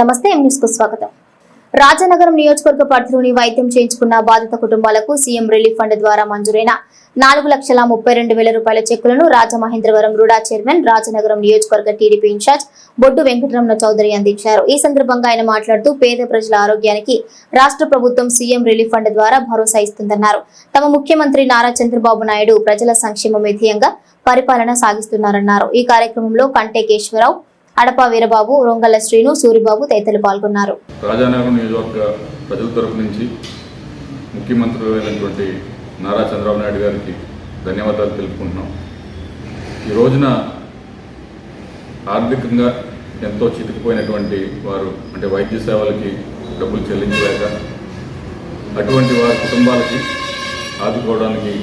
నమస్తే ఎం న్యూస్కు స్వాగతం. రాజనగరం నియోజకవర్గ పరిధిలోని వైద్యం చేయించుకున్న బాధిత కుటుంబాలకు సీఎం రిలీఫ్ ఫండ్ ద్వారా మంజూరైన నాలుగు లక్షల ముప్పై రెండు వేల రూపాయల చెక్కులను రాజమహేంద్రవరం రూడా చైర్మన్ రాజనగరం నియోజకవర్గ టీడీపీ ఇన్ఛార్జ్ బొడ్డు వెంకటరమణ చౌదరి అందించారు. ఈ సందర్భంగా ఆయన మాట్లాడుతూ పేద ప్రజల ఆరోగ్యానికి రాష్ట్ర ప్రభుత్వం సీఎం రిలీఫ్ ఫండ్ ద్వారా భరోసా ఇస్తుందన్నారు. తమ ముఖ్యమంత్రి నారా చంద్రబాబు నాయుడు ప్రజల సంక్షేమ విధేయంగా పరిపాలన సాగిస్తున్నారన్నారు. ఈ కార్యక్రమంలో కంటే కేశ్వరరావు అడప వీరబాబు రొంగల శ్రీను సూరిబాబు తదితరులు పాల్గొన్నారు. రాజానగరం నియోజకవర్గ ప్రజల తరపు నుంచి ముఖ్యమంత్రి అయినటువంటి నారా చంద్రబాబు నాయుడు గారికి ధన్యవాదాలు తెలుపుకుంటున్నాం. ఈ రోజున ఆర్థికంగా ఎంతో చితికిపోయినటువంటి వారు అంటే వైద్య సేవలకి డబ్బులు చెల్లించలేక అటువంటి వారి కుటుంబాలకి ఆదుకోవడానికి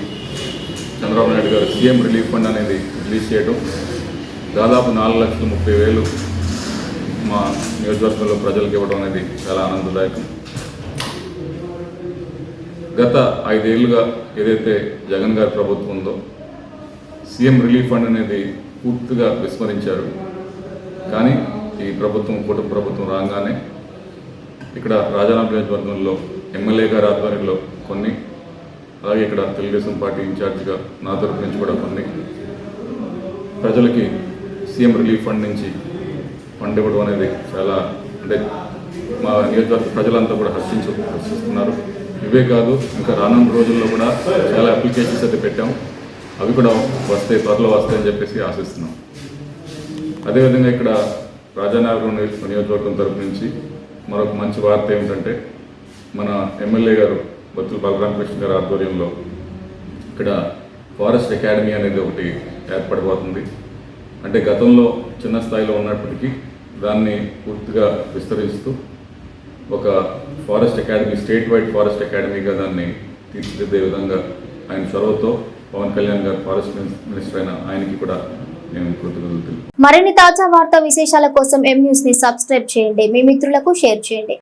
Chandrababu Naidu garu CM relief fund అనేది రిలీజ్ చేయడం దాదాపు నాలుగు లక్షల ముప్పై వేలు మా నియోజకవర్గంలో ప్రజలకు ఇవ్వడం అనేది చాలా ఆనందదాయకం. గత ఐదేళ్ళుగా ఏదైతే జగన్ గారి ప్రభుత్వం ఉందో సీఎం రిలీఫ్ ఫండ్ అనేది పూర్తిగా విస్మరించారు. కానీ ఈ ప్రభుత్వం కుటుంబ ప్రభుత్వం రాగానే ఇక్కడ రాజారాం నియోజకవర్గంలో ఎమ్మెల్యే గారి ఆధ్వర్యంలో కొన్ని అలాగే ఇక్కడ తెలుగుదేశం పార్టీ ఇన్ఛార్జిగా నా తరపు నుంచి కూడా కొన్ని ప్రజలకి సీఎం రిలీఫ్ ఫండ్ నుంచి ఫండ్ ఇవ్వడం అనేది చాలా అంటే మా నియోజకవర్గ ప్రజలంతా కూడా హర్షించు హర్షిస్తున్నారు. ఇవే కాదు ఇంకా రానున్న రోజుల్లో కూడా చాలా అప్లికేషన్స్ అయితే పెట్టాం. అవి కూడా వస్తాయి త్వరలో వస్తాయని చెప్పేసి ఆశిస్తున్నాం. అదేవిధంగా ఇక్కడ రాజానగరం నియోజకవర్గం తరపు నుంచి మరొక మంచి వార్త ఏమిటంటే మన ఎమ్మెల్యే గారు బొత్తుల బలరామకృష్ణ గారి ఆధ్వర్యంలో ఇక్కడ ఫారెస్ట్ అకాడమీ అనేది ఒకటి ఏర్పడబోతుంది. అంటే గతంలో చిన్న స్థాయిలో ఉన్నప్పటికీ దాన్ని పూర్తిగా విస్తరిస్తూ ఒక forest academy state wide forest అకాడమీగా దాన్ని తీర్చిదిద్దే విధంగా ఆయన చొరవతో పవన్ కళ్యాణ్ గారు ఫారెస్ట్ మినిస్టర్ అయిన ఆయనకి కూడా మేము కృతజ్ఞతలు మరిన్ని తాజా వార్తా విశేషాల కోసం ఎం న్యూస్ని సబ్స్క్రైబ్ చేయండి. మీ మిత్రులకు షేర్ చేయండి.